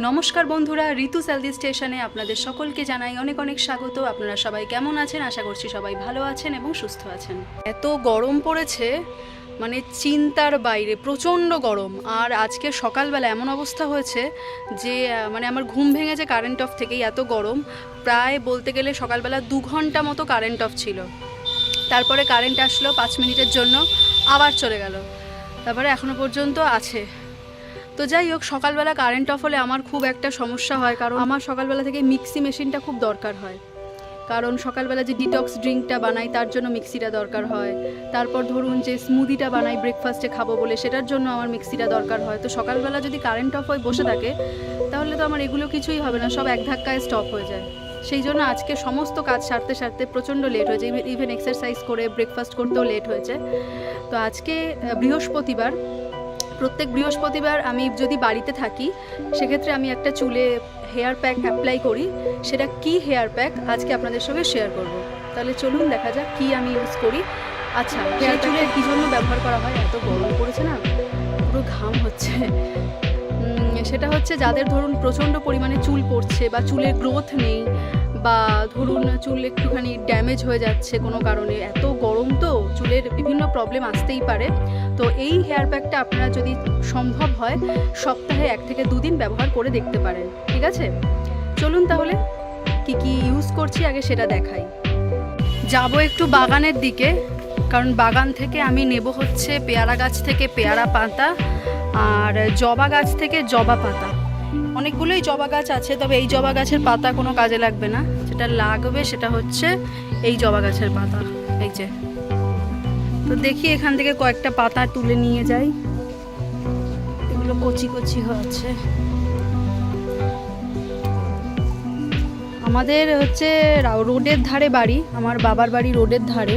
নমস্কার বন্ধুরা, ঋতু স্যালদি স্টেশনে আপনাদের সকলকে জানাই অনেক অনেক স্বাগত। আপনারা সবাই কেমন আছেন? আশা করছি সবাই ভালো আছেন এবং সুস্থ আছেন। এত গরম পড়েছে মানে চিন্তার বাইরে, প্রচণ্ড গরম। আর আজকে সকালবেলা এমন অবস্থা হয়েছে যে মানে আমার ঘুম ভেঙেছে কারেন্ট অফ থেকেই এত গরম। প্রায় বলতে গেলে সকালবেলা দু ঘণ্টা মতো কারেন্ট অফ ছিল। তারপরে কারেন্ট আসলো পাঁচ মিনিটের জন্য, আবার চলে গেল। তারপরে এখনও পর্যন্ত আছে। তো যাই হোক, সকালবেলা কারেন্ট অফ হলে আমার খুব একটা সমস্যা হয়, কারণ আমার সকালবেলা থেকে মিক্সি মেশিনটা খুব দরকার হয়। কারণ সকালবেলা যে ডিটক্স ড্রিঙ্কটা বানাই, তার জন্য মিক্সিটা দরকার হয়। তারপর ধরুন যে স্মুদিটা বানাই ব্রেকফাস্টে খাব বলে, সেটার জন্য আমার মিক্সিটা দরকার হয়। তো সকালবেলা যদি কারেন্ট অফ হয়ে বসে থাকে, তাহলে তো আমার এগুলো কিছুই হবে না, সব এক ধাক্কায় স্টপ হয়ে যায়। সেই জন্য আজকে সমস্ত কাজ সারতে সারতে প্রচণ্ড লেট হয়েছে। ইভেন এক্সারসাইজ করে ব্রেকফাস্ট করতেও লেট হয়েছে। তো আজকে বৃহস্পতিবার প্রত্যেক বৃহস্পতিবার আমি যদি বাড়িতে থাকি সেক্ষেত্রে আমি একটা চুলে হেয়ার প্যাক অ্যাপ্লাই করি। সেটা কি হেয়ার প্যাক আজকে আপনাদের সঙ্গে শেয়ার করব। তাহলে চলুন দেখা যাক কি আমি ইউজ করি। আচ্ছা হেয়ার চুলে কী জন্য ব্যবহার করা হয়? এত গরম পড়েছে না? পুরো ঘাম হচ্ছে। সেটা হচ্ছে যাদের ধরুন প্রচণ্ড পরিমাণে চুল পড়ছে বা চুলের গ্রোথ নেই বা ধরুন চুল একটুখানি ড্যামেজ হয়ে যাচ্ছে কোনো কারণে এত গরম তো চুলের বিভিন্ন প্রবলেম আসতেই পারে। তো এই হেয়ার প্যাকটা আপনারা যদি সম্ভব হয়, সপ্তাহে এক থেকে দুদিন ব্যবহার করে দেখতে পারেন, ঠিক আছে? চলুন তাহলে, কি কি ইউজ করছি আগে সেটা দেখাই। যাব একটু বাগানের দিকে, কারণ বাগান থেকে আমি নেব হচ্ছে পেয়ারা গাছ থেকে পেয়ারা পাতা আর জবা গাছ থেকে জবা পাতা। অনেকগুলোই জবা গাছ আছে, তবে এই জবা গাছের পাতা কোনো কাজে লাগবে না। যেটা লাগবে সেটা হচ্ছে এই জবা গাছের পাতা, এই যে। তো দেখি এখান থেকে কয়েকটা পাতা তুলে নিয়ে যাই। এগুলো কচি কচি হচ্ছে আমাদের হচ্ছে রোডের ধারে বাড়ি আমার বাবার বাড়ি রোডের ধারে।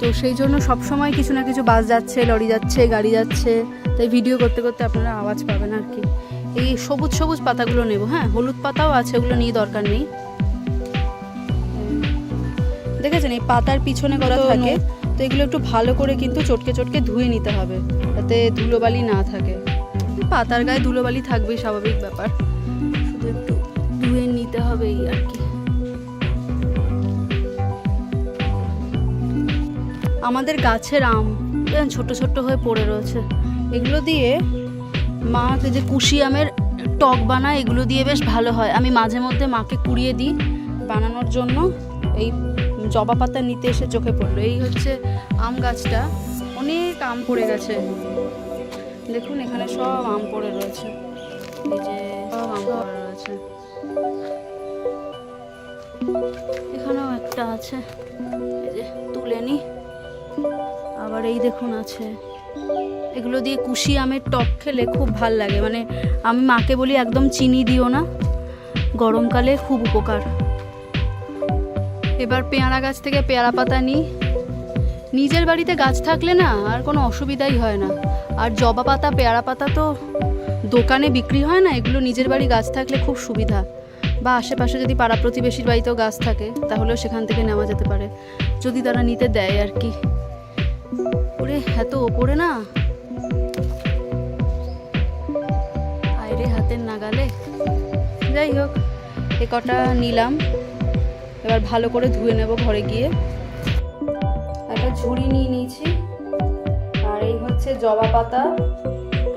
তো সেই জন্য সব সময় কিছু না কিছু বাস যাচ্ছে লরি যাচ্ছে গাড়ি যাচ্ছে। তাই ভিডিও করতে করতে আপনারা আওয়াজ পাবেন আর কি। এই সবুজ সবুজ পাতাগুলো নেব হ্যাঁ? হলুদ পাতাও আছে ওগুলো নিয়ে দরকার নেই। দেখেছেন এই পাতার পিছনে করা থাকে। তো এগুলো একটু ভালো করে কিন্তু চটকে চটকে ধুয়ে নিতে হবে, যাতে ধুলোবালি না থাকে। পাতার গায়ে ধুলোবালি থাকবেই স্বাভাবিক ব্যাপার। শুধু একটু ধুয়ে নিতে হবে এই আর কি। আমাদের গাছের আম ছোট ছোট হয়ে পড়ে রয়েছে। এগুলো দিয়ে মা যে কুশি আমের টক বানায়, এগুলো দিয়ে বেশ ভালো হয়। আমি মাঝে মধ্যে মাকে কুড়িয়ে দিই বানানোর জন্য। এই জবা পাতা নিতে এসে চোখে পড়ল। এই হচ্ছে আম গাছটা। অনেক আম পড়ে গেছে। দেখুন, এখানে সব আম পড়ে রয়েছে। এই যে সব আম পড়ে রয়েছে। এখানেও একটা আছে। এই যে তুলে নি। আবার এই দেখুন আছে। এগুলো দিয়ে কুশি আমের টক খেলে খুব ভালো লাগে। মানে আমি মাকে বলি, একদম চিনি দিও না। গরমকালে খুব উপকার। এবার পেয়ারা গাছ থেকে পেয়ারা পাতা নিই। নিজের বাড়িতে গাছ থাকলে না আর কোনো অসুবিধাই হয় না। আর জবা পাতা, পেয়ারা পাতা তো দোকানে বিক্রি হয় না, এগুলো নিজের বাড়ি গাছ থাকলে খুব সুবিধা। বা আশেপাশে যদি পাড়া প্রতিবেশীর বাড়িতেও গাছ থাকে, তাহলেও সেখান থেকে নেওয়া যেতে পারে। যদি তারা নিতে দেয় আর কি। ওরে, এত ওপরে না। আইরে হাতের নাগালে। যাই হোক, এ কটা নিলাম। এবার ভালো করে ধুয়ে নেব ঘরে গিয়ে। একটা ঝুড়ি নিয়ে নিয়েছি। আর এই হচ্ছে জবা পাতা,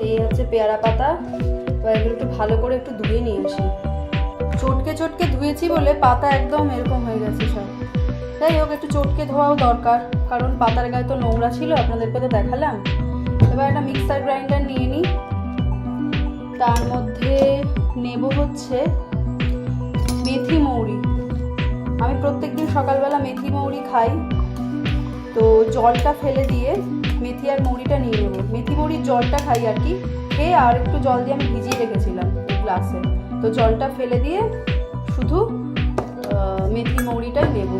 এই হচ্ছে পেয়ারা পাতা। এবার এগুলো একটু ভালো করে একটু ধুয়ে নিয়ে আসি। চটকে চটকে ধুয়েছি বলে পাতা একদম এরকম হয়ে গেছে সব। যাই হোক, একটু চটকে ধোয়াও দরকার, কারণ পাতার গায়ে তো নোংরা ছিল, আপনাদেরকে তো দেখালাম। এবার একটা মিক্সার গ্রাইন্ডার নিয়ে নিই তার মধ্যে নেব হচ্ছে মেথি মৌরি। আমি প্রত্যেক দিন সকালবেলা মেথি মৌরি খাই। তো জলটা ফেলে দিয়ে মেথি আর মৌরিটা নিয়ে নেব। মেথি মৌরির জলটা খাই আর কি। খেয়ে আর একটু জল দিয়ে আমি ভিজিয়ে রেখেছিলাম গ্লাসে তো জলটা ফেলে দিয়ে শুধু মেথি মৌরিটাই নেব।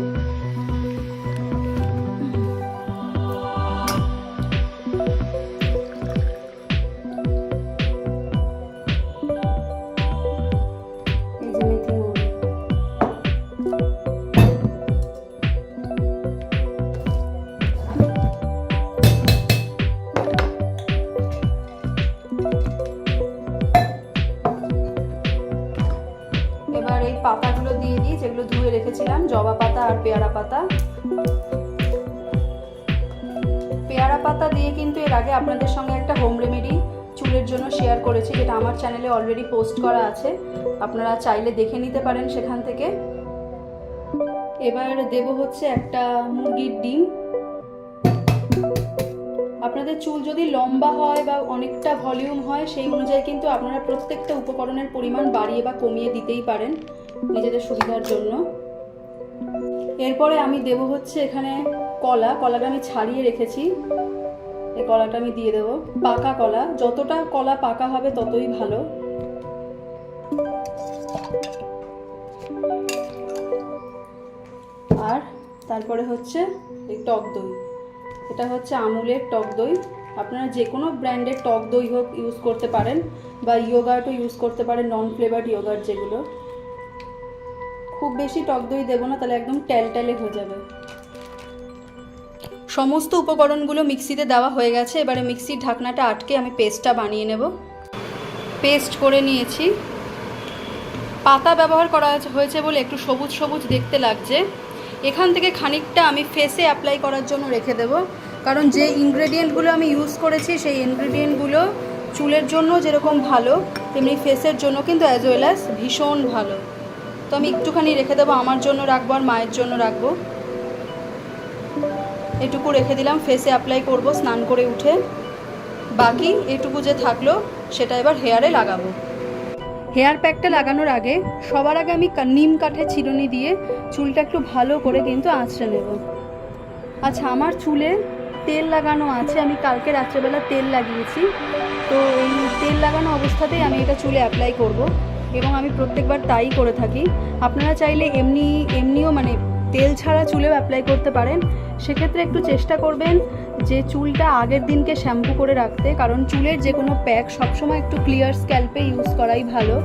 পেয়ারা পাতা। পেয়ারা পাতা দিয়ে কিন্তু এর আগে আপনাদের সঙ্গে একটা হোম রেমেডি চুলের জন্য শেয়ার করেছি, যেটা আমার চ্যানেলে অলরেডি পোস্ট করা আছে। আপনারা চাইলে দেখে নিতে পারেন সেখান থেকে। এবার দেব হচ্ছে একটা মুরগির ডিম। আপনাদের চুল যদি লম্বা হয় বা অনেকটা ভলিউম হয়, সেই অনুযায়ী কিন্তু আপনারা প্রত্যেকটা উপকরণের পরিমাণ বাড়িয়ে বা কমিয়ে দিতেই পারেন নিজেদের সুবিধার জন্য। এরপরে আমি দেব হচ্ছে এখানে কলা কলাটা আমি ছাড়িয়ে রেখেছি। এই কলাটা আমি দিয়ে দেবো। পাকা কলা, যতটা কলা পাকা হবে ততই ভালো। আর তারপরে হচ্ছে এই টক দই। এটা হচ্ছে আমুলের টক দই। আপনারা যে কোনো ব্র্যান্ডের টক দই হোক ইউজ করতে পারেন বা ইয়োগার্টও ইউজ করতে পারেন নন ফ্লেভার্ড ইয়োগার্ট যেগুলো। খুব বেশি টক দই দেবো না, তাহলে একদম ট্যালট্যালে হয়ে যাবে। সমস্ত উপকরণগুলো মিক্সিতে দেওয়া হয়ে গেছে, এবারে মিক্সির ঢাকনাটা আটকে আমি পেস্টটা বানিয়ে নেব। পেস্ট করে নিয়েছি। পাতা ব্যবহার করা হয়েছে বলে একটু সবুজ সবুজ দেখতে লাগছে। এখান থেকে খানিকটা আমি ফেসে অ্যাপ্লাই করার জন্য রেখে দেব। কারণ যে ইনগ্রেডিয়েন্টগুলো আমি ইউজ করেছি, সেই ইনগ্রেডিয়েন্টগুলো চুলের জন্য যেরকম ভালো, তেমনি ফেসের জন্য কিন্তু অ্যাজ ওয়েল অ্যাজ ভীষণ ভালো। তো আমি একটুখানি রেখে দেবো, আমার জন্য রাখব আর মায়ের জন্য রাখব। এটুকু রেখে দিলাম ফেসে অ্যাপ্লাই করব, স্নান করে উঠে। বাকি এটুকু যে থাকল, সেটা এবার হেয়ারে লাগাবো। হেয়ার প্যাকটা লাগানোর আগে, সবার আগে আমি নিম কাঠে চিরুনি দিয়ে চুলটা একটু ভালো করে কিন্তু আঁচড়ে নেব। আচ্ছা আমার চুলে তেল লাগানো আছে, আমি কালকে রাত্রেবেলা তেল লাগিয়েছি। তো এই তেল লাগানো অবস্থাতেই আমি এটা চুলে অ্যাপ্লাই করব। এবং আমি প্রত্যেকবার তাই করে থাকি। আপনারা চাইলে এমনি এমনিও মানে তেল ছাড়া চুলেও অ্যাপ্লাই করতে পারেন। সেক্ষেত্রে একটু চেষ্টা করবেন যে চুলটা আগের দিনকে শ্যাম্পু করে রাখতে কারণ চুলের যে কোনো প্যাক সবসময় একটু ক্লিয়ার স্ক্যাল্পে ইউজ করাই ভালো।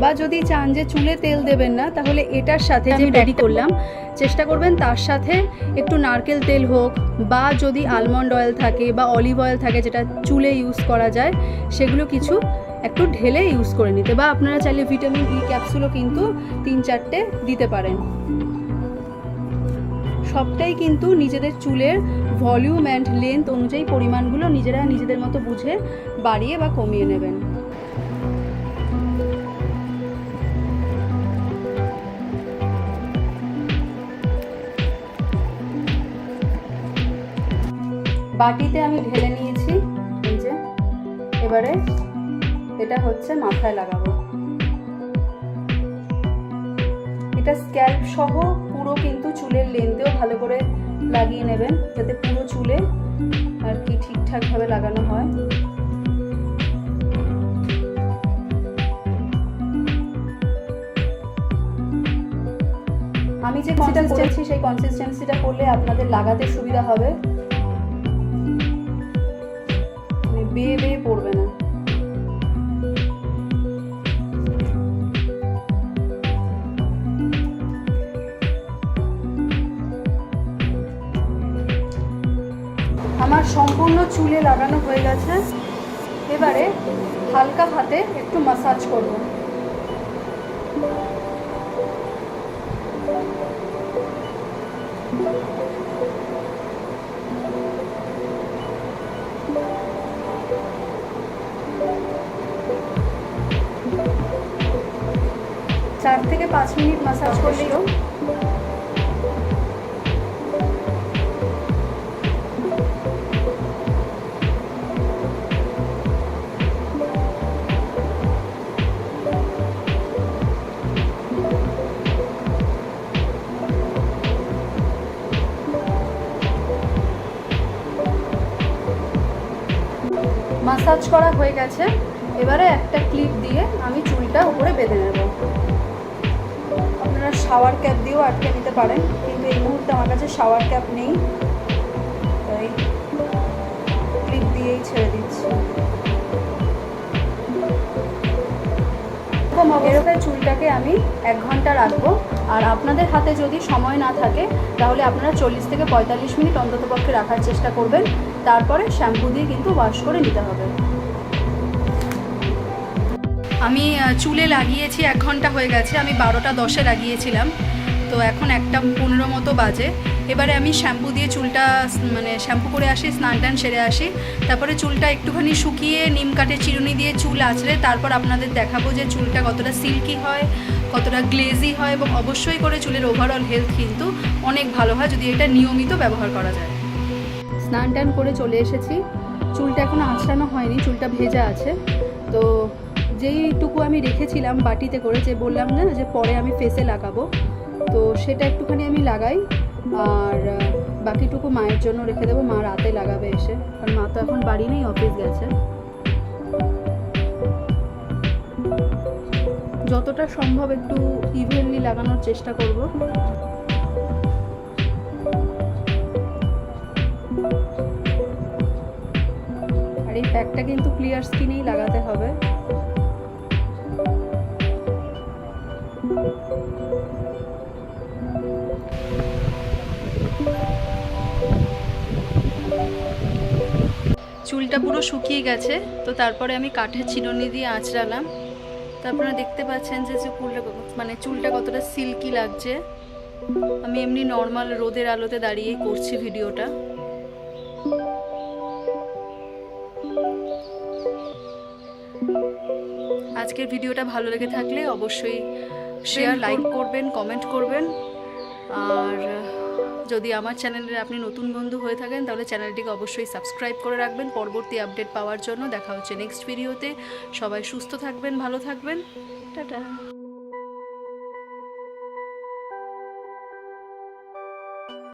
বা যদি চান যে চুলে তেল দেবেন না তাহলে এটার সাথে যে রেডি করলাম। চেষ্টা করবেন তার সাথে একটু নারকেল তেল হোক বা যদি আলমন্ড অয়েল থাকে বা অলিভ অয়েল থাকে যেটা চুলে ইউজ করা যায় সেগুলো কিছু একটু ঢেলে ইউজ করে নিতে। বা আপনারা চাইলে ভিটামিন ই ক্যাপসুলও কিন্তু তিন চারটে দিতে পারেন। সবটাই কিন্তু নিজেদের চুলের ভলিউম অ্যান্ড লেন্থ অনুযায়ী পরিমাণগুলো নিজেরা নিজেদের মতো বুঝে বাড়িয়ে বা কমিয়ে নেবেন। বাটিতে আমি ঢেলে নিয়েছি, এই যে। এবারে এটা হচ্ছে মাথায় লাগাবো। এটা স্ক্যাল্প সহ পুরো কিন্তু চুলের লেন্থেও ভালো করে লাগিয়ে নেবেন যাতে পুরো চুলে আর কি ঠিকঠাকভাবে লাগানো হয়। আমি যে কনসিস্টেন্সি সেই কনসিস্টেন্সিটা করলে আপনাদের লাগাতে সুবিধা হবে। সম্পূর্ণ চুলে লাগানো হয়ে গেছে। এবারে হালকা হাতে একটু মাসাজ করব। চার থেকে পাঁচ মিনিট মাসাজ করলেও মাসাজ করা হয়ে গেছে। এবারে একটা ক্লিপ দিয়ে আমি চুলটা উপরে বেঁধে নেব। আপনারা শাওয়ার ক্যাপ দিয়েও আটকে নিতে পারেন, কিন্তু এই মুহূর্তে আমার কাছে শাওয়ার ক্যাপ নেই। চুলটাকে আমি এক ঘণ্টা রাখব। আর আপনাদের হাতে যদি সময় না থাকে, তাহলে আপনারা চল্লিশ থেকে পঁয়তাল্লিশ মিনিট অন্ততপক্ষে রাখার চেষ্টা করবেন। তারপরে শ্যাম্পু দিয়ে কিন্তু ওয়াশ করে নিতে হবে। আমি চুলে লাগিয়েছি, এক ঘণ্টা হয়ে গেছে। আমি বারোটা দশে লাগিয়েছিলাম। তো এখন একটা পনেরো মতো বাজে। এবারে আমি শ্যাম্পু দিয়ে চুলটা মানে শ্যাম্পু করে আসি, স্নান টান সেরে আসি। তারপরে চুলটা একটুখানি শুকিয়ে নিম কাঠের চিরুনি দিয়ে চুল আঁচড়ে তারপর আপনাদের দেখাবো যে চুলটা কতটা সিল্কি হয়, কতটা গ্লেজি হয় এবং অবশ্যই করে চুলের ওভারঅল হেলথ কিন্তু অনেক ভালো হয় যদি এটা নিয়মিত ব্যবহার করা যায়। স্নান টান করে চলে এসেছি। চুলটা এখনও আঁচড়ানো হয়নি, চুলটা ভেজা আছে। তো যেইটুকু আমি রেখেছিলাম বাটিতে করে, যে বললাম না যে পরে আমি ফেসে লাগাবো। তো সেটা একটুখানি আমি লাগাই। আর বাকিটুকু মায়ের জন্য রেখে দেবো। মা রাতে লাগাবে এসে। কারণ মা তো এখন বাড়ি নেই, অফিস গেছে। যতটা সম্ভব একটু ইভেনলি লাগানোর চেষ্টা করব। আর এই প্যাকটা কিন্তু ক্লিয়ার স্কিনেই লাগাতে হবে। চুলটা পুরো শুকিয়ে গেছে তো তারপরে আমি কাঠের চিরুনি দিয়ে আঁচড়ালাম। তারপরে দেখতে পাচ্ছেন যে যে চুলটা মানে চুলটা কতটা সিল্কি লাগছে। আমি এমনি নর্মাল রোদের আলোতে দাঁড়িয়েই করছি ভিডিওটা। আজকের ভিডিওটা ভালো লেগে থাকলে অবশ্যই শেয়ার লাইক করবেন। কমেন্ট করবেন। আর যদি আমার চ্যানেলের আপনি নতুন বন্ধু হয়ে থাকেন, তাহলে চ্যানেলটিকে অবশ্যই সাবস্ক্রাইব করে রাখবেন। পরবর্তী আপডেট পাওয়ার জন্য দেখা হচ্ছে নেক্সট ভিডিওতে। সবাই সুস্থ থাকবেন, ভালো থাকবেন। টাটা।